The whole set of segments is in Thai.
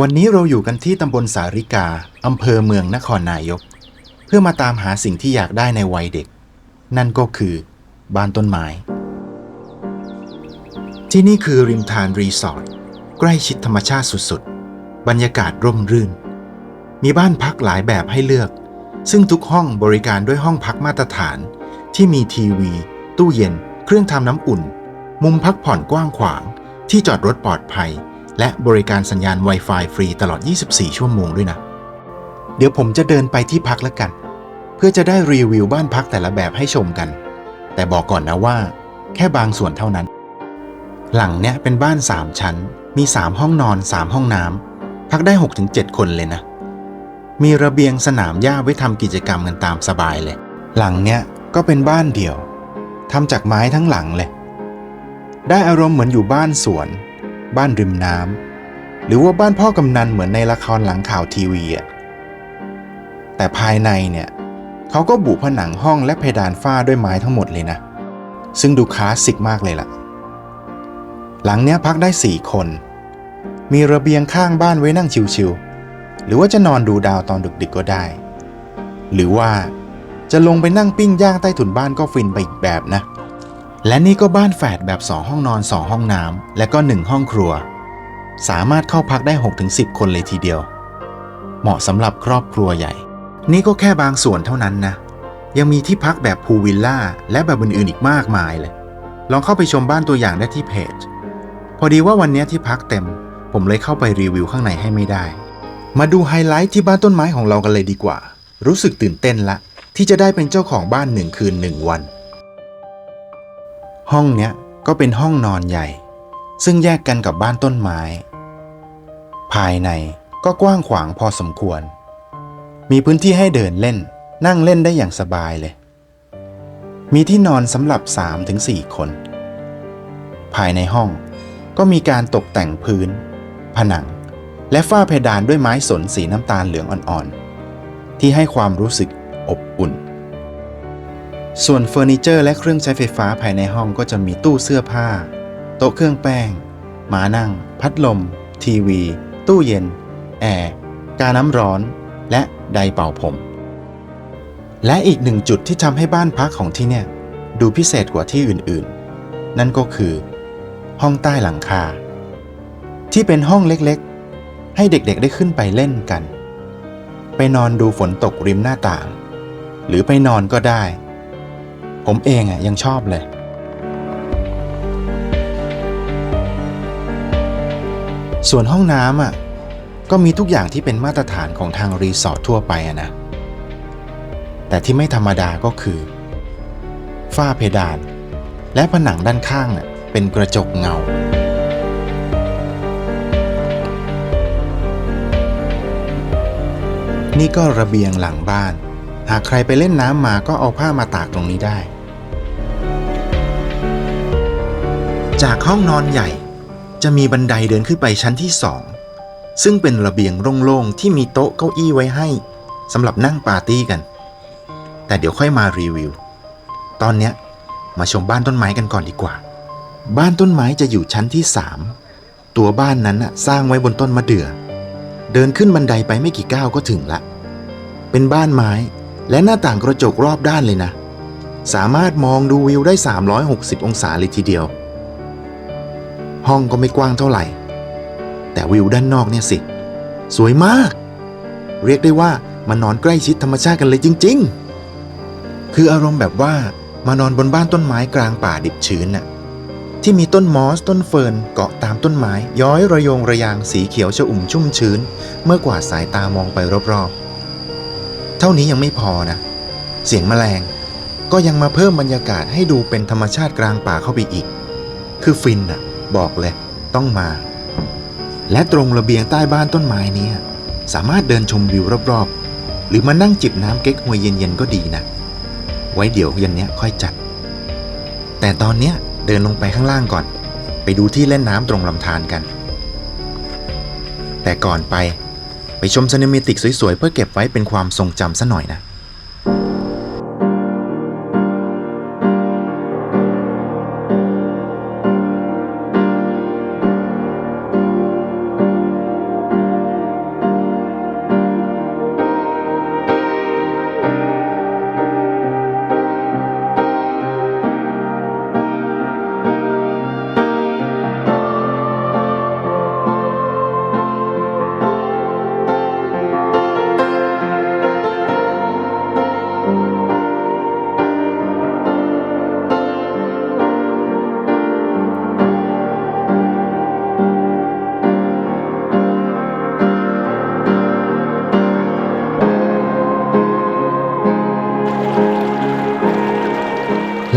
วันนี้เราอยู่กันที่ตำบลสาริกา อำเภอเมืองนครนายก เพื่อมาตามหาสิ่งที่อยากได้ในวัยเด็ก นั่นก็คือบ้านต้นไม้ ที่นี่คือริมทานรีสอร์ทใกล้ชิดธรรมชาติสุดๆ บรรยากาศร่มรื่น มีบ้านพักหลายแบบให้เลือก ซึ่งทุกห้องบริการด้วยห้องพักมาตรฐาน ที่มีทีวี ตู้เย็น เครื่องทำน้ำอุ่น มุมพักผ่อนกว้างขวาง ที่จอดรถปลอดภัย และบริการสัญญาณ Wi-Fi ฟรีตลอด 24 ชั่วโมงด้วยนะ เดี๋ยวผมจะเดินไปที่พักแล้วกัน เพื่อจะได้รีวิวบ้านพักแต่ละแบบให้ชมกัน แต่บอกก่อนนะว่า แค่บางส่วนเท่านั้น หลังเนี้ยเป็นบ้าน 3 ชั้น มี 3 ห้องนอน 3 ห้องน้ำพักได้ 6-7 คนเลยนะ มีระเบียงสนามหญ้าไว้ทำกิจกรรมกันตามสบายเลย หลังเนี้ยก็เป็นบ้านเดี่ยวทำจากไม้ทั้งหลังเลย ได้อารมณ์เหมือนอยู่บ้านสวน บ้านริมน้ำหรือว่าบ้านพ่อกำนันเหมือนในละครหลังข่าวทีวีอะแต่ภายในเนี่ยเขาก็บุผนังห้องและเพดานฝ้าด้วยไม้ทั้งหมดเลยนะ ซึ่งดูคลาสสิกมากเลยล่ะ หลังเนี้ยพักได้4คน มีระเบียงข้างบ้านไว้นั่งชิวๆหรือว่าจะนอนดูดาวตอนดึกๆก็ได้ หรือว่าจะลงไปนั่งปิ้งย่างใต้ถุนบ้านก็ฟินไปอีกแบบนะ และนี่ก็บ้านแฝดแบบ 2 ห้องนอน 2 ห้องน้ำและก็ 1 ห้องครัว สามารถเข้าพักได้ 6-10 คนเลยทีเดียว เหมาะสำหรับครอบครัวใหญ่ นี่ก็แค่บางส่วนเท่านั้นนะ ยังมีที่พักแบบพูลวิลล่าและแบบอื่นๆอีกมากมายเลย ลองเข้าไปชมบ้านตัวอย่างได้ที่เพจ พอดีว่าวันนี้ที่พักเต็ม ผมเลยเข้าไปรีวิวข้างในให้ไม่ได้ มาดูไฮไลท์ที่บ้านต้นไม้ของเรากันเลยดีกว่า รู้สึกตื่นเต้นละ ที่จะได้เป็นเจ้าของบ้านหนึ่งคืนหนึ่งวัน ห้องเนี้ยก็เป็นห้องนอนใหญ่ ซึ่งแยกกันกับบ้านต้นไม้ ภายในก็กว้างขวางพอสมควร มีพื้นที่ให้เดินเล่น นั่งเล่นได้อย่างสบายเลย มีที่นอนสำหรับ 3-4 คน ภายในห้องก็มีการตกแต่งพื้น ผนัง และฝ้าเพดานด้วยไม้สนสีน้ำตาลเหลืองอ่อนๆ ที่ให้ความรู้สึกอบอุ่น ส่วนเฟอร์นิเจอร์และเครื่องใช้ไฟฟ้าภายในห้องก็จะมีตู้เสื้อผ้า โต๊ะเครื่องแป้งหมานั่ง พัดลม ทีวี ตู้เย็น แอร์ กาน้ำร้อน และไดร์เป่าผม และอีกหนึ่งจุดที่ทำให้บ้านพักของที่เนี่ย ดูพิเศษกว่าที่อื่นๆ นั่นก็คือ ห้องใต้หลังคา ที่เป็นห้องเล็กๆ ให้เด็กๆได้ขึ้นไปเล่นกัน ไปนอนดูฝนตกริมหน้าต่าง หรือไปนอนก็ได้ ผมเองอะยังชอบเลย ส่วนห้องน้ำอะก็มีทุกอย่างที่เป็นมาตรฐานของทางรีสอร์ททั่วไปอะนะ แต่ที่ไม่ธรรมดาก็คือ ฝ้าเพดาน และผนังด้านข้างน่ะเป็นกระจกเงา นี่ก็ระเบียงหลังบ้าน หากใครไปเล่นน้ำมาก็เอาผ้ามาตากตรงนี้ได้ จากห้องนอนใหญ่ จะมีบันไดเดินขึ้นไปชั้นที่สองซึ่งเป็นระเบียงโล่งๆที่มีโต๊ะเก้าอี้ไว้ให้สำหรับนั่งปาร์ตี้กัน แต่เดี๋ยวค่อยมารีวิว ตอนเนี้ยมาชมบ้านต้นไม้กันก่อนดีกว่า บ้านต้นไม้จะอยู่ชั้นที่สามตัวบ้านนั้นสร้างไว้บนต้นมะเดื่อ เดินขึ้นบันไดไปไม่กี่ก้าวก็ถึงละ เป็นบ้านไม้และหน้าต่างกระจกรอบด้านเลยนะ สามารถมองดูวิวได้ 360 องศาเลยทีเดียว ห้องก็ไม่กว้างเท่าไหร่ แต่วิวด้านนอกเนี่ยสิ สวยมาก เรียกได้ว่ามานอนใกล้ชิดธรรมชาติกันเลยจริง ๆ คืออารมณ์แบบว่ามานอนบนบ้านต้นไม้กลางป่าดิบชื้นน่ะที่มีต้นมอสต้นเฟิร์นเกาะตามต้นไม้ ย้อยระยงระยางสีเขียวชอุ่มชุ่มชื้น เมื่อกว่าดสายตามองไปรอบๆ เท่านี้ยังไม่พอนะ เสียงแมลงก็ยังมาเพิ่มบรรยากาศให้ดูเป็นธรรมชาติกลางป่าเข้าไปอีก คือฟินน่ะ บอกเลย ต้องมา และตรงระเบียงใต้บ้านต้นไม้นี้สามารถเดินชมวิวรอบๆ หรือมานั่งจิบน้ำเก๊กฮวยเย็นๆก็ดีนะ ไว้เดี๋ยวเย็นนี้ค่อยจัด แต่ตอนเนี้ยเดินลงไปข้างล่างก่อน ไปดูที่เล่นน้ำตรงลำธารกัน แต่ก่อนไปไปชมซนิเมติกสวยๆ เพื่อเก็บไว้เป็นความทรงจำซะหน่อยนะ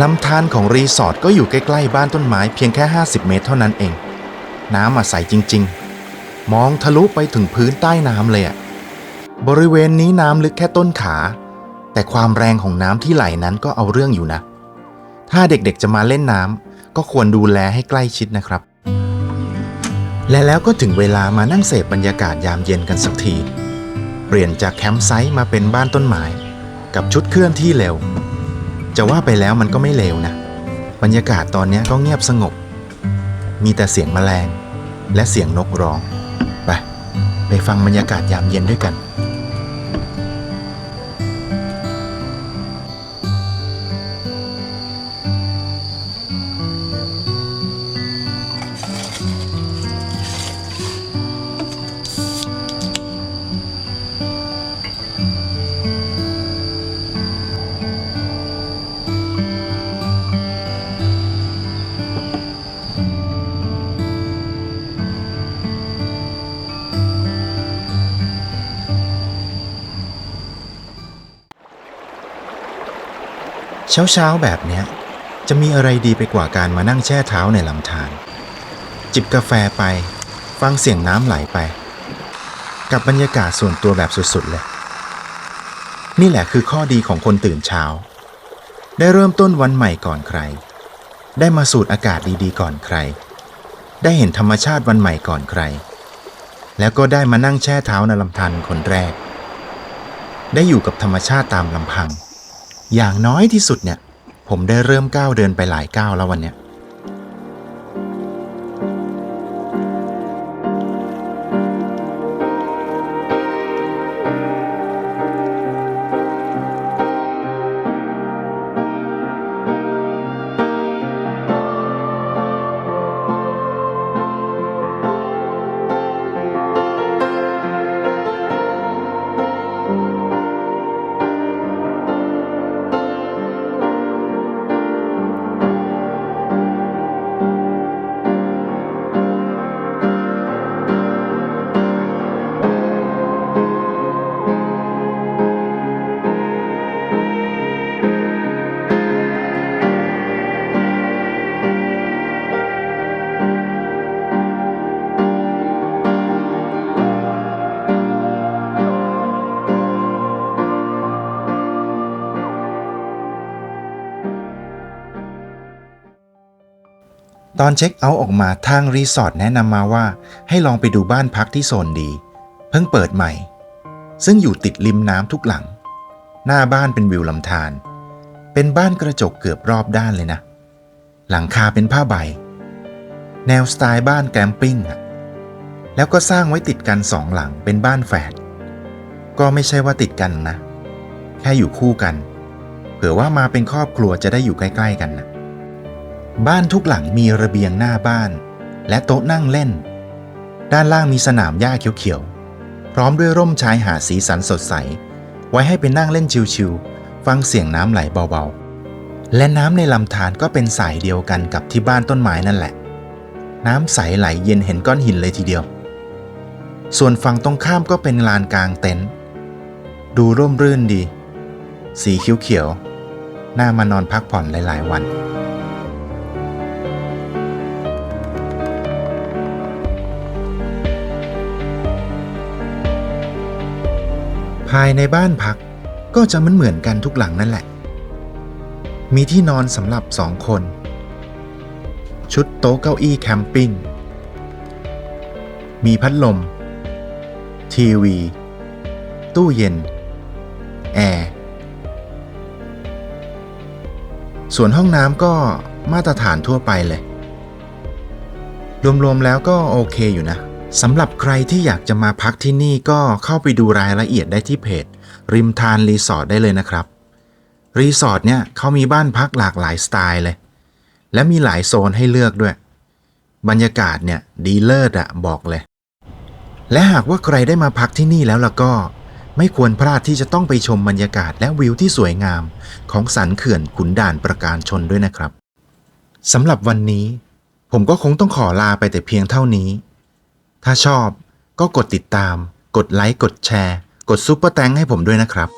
ลำธารของรีสอร์ทก็อยู่ใกล้ๆบ้านต้นไม้เพียงแค่ 50 เมตรเท่านั้นเอง น้ำใสจริงๆ มองทะลุไปถึงพื้นใต้น้ำเลยอะบริเวณนี้น้ำลึกแค่ต้นขา แต่ความแรงของน้ำที่ไหลนั้นก็เอาเรื่องอยู่นะ ถ้าเด็กๆจะมาเล่นน้ำก็ควรดูแลให้ใกล้ชิดนะครับ และแล้วก็ถึงเวลามานั่งเสพบรรยากาศยามเย็นกันสักที เปลี่ยนจากแคมป์ไซต์มาเป็นบ้านต้นไม้ กับชุดเคลื่อนที่เร็ว จะว่าไปแล้วมันก็ไม่เลวนะ บรรยากาศตอนนี้ก็เงียบสงบ มีแต่เสียงแมลง และเสียงนกร้อง ไป ไปฟังบรรยากาศยามเย็นด้วยกัน เช้าเช้าๆแบบเนี้ย จะมีอะไรดีไปกว่าการมานั่งแช่เท้าในลำธารจิบกาแฟไป ฟังเสียงน้ำไหลไป กับบรรยากาศส่วนตัวแบบสุดๆเลย นี่แหละคือข้อดีของคนตื่นเช้า ได้เริ่มต้นวันใหม่ก่อนใคร ได้มาสูดอากาศดีๆก่อนใคร ได้เห็นธรรมชาติวันใหม่ก่อนใคร แล้วก็ได้มานั่งแช่เท้าในลำธารคนแรก ได้อยู่กับธรรมชาติตามลำพัง อย่างน้อยที่สุดเนี่ย ผมได้เริ่มก้าวเดินไปหลายก้าวแล้ววันเนี้ย ตอนเช็คเอาท์ออกมาทางรีสอร์ทแนะนำมาว่า ให้ลองไปดูบ้านพักที่โซนดี เพิ่งเปิดใหม่ ซึ่งอยู่ติดริมน้ำทุกหลัง หน้าบ้านเป็นวิวลำธารเป็นบ้านกระจกเกือบรอบด้านเลยนะ หลังคาเป็นผ้าใบ แนวสไตล์บ้านแกมปิ้งอะแล้วก็สร้างไว้ติดกันสองหลังเป็นบ้านแฝดก็ไม่ใช่ว่าติดกันนะ แค่อยู่คู่กัน เผื่อว่ามาเป็นครอบครัวจะได้อยู่ใกล้ ๆ กันนะ บ้านทุกหลังมีระเบียงหน้าบ้าน และโต๊ะนั่งเล่น ด้านล่างมีสนามหญ้าเขียวๆ พร้อมด้วยร่มชายหาดสีสันสดใส ไว้ให้ไปนั่งเล่นชิวๆ ฟังเสียงน้ำไหลเบาๆ และน้ำในลำธารก็เป็นสายเดียวกันกับที่บ้านต้นไม้นั่นแหละ น้ำใสไหลเย็นเห็นก้อนหินเลยทีเดียว ส่วนฝั่งตรงข้ามก็เป็นลานกลางเต็นท์ดูร่มรื่นดี สีเขียวๆน่ามานอนพักผ่อนหลายๆวัน ภายในบ้านพักก็จะเหมือนเหมือนกันทุกหลังนั่นแหละ มีที่นอนสำหรับสองคน ชุดโต๊ะเก้าอี้แคมปิ้ง มีพัดลม ทีวี ตู้เย็น แอร์ ส่วนห้องน้ำก็มาตรฐานทั่วไปเลย รวมๆแล้วก็โอเคอยู่นะ สำหรับใครที่อยากจะมาพักที่นี่ก็เข้าไปดูรายละเอียดได้ที่เพจ ริมทานรีสอร์ทได้เลยนะครับ รีสอร์ทเนี่ยเขามีบ้านพักหลากหลายสไตล์เลย และมีหลายโซนให้เลือกด้วย บรรยากาศเนี่ยดีเลิศอะบอกเลย และหากว่าใครได้มาพักที่นี่แล้วล่ะก็ ไม่ควรพลาดที่จะต้องไปชมบรรยากาศและวิวที่สวยงาม ของสันเขื่อนขุนด่านประการชนด้วยนะครับสำหรับวันนี้ ผมก็คงต้องขอลาไปแต่เพียงเท่านี้ ถ้าชอบก็กดติดตาม กดไลค์ กดแชร์ กดซุปเปอร์แตงให้ผมด้วยนะครับ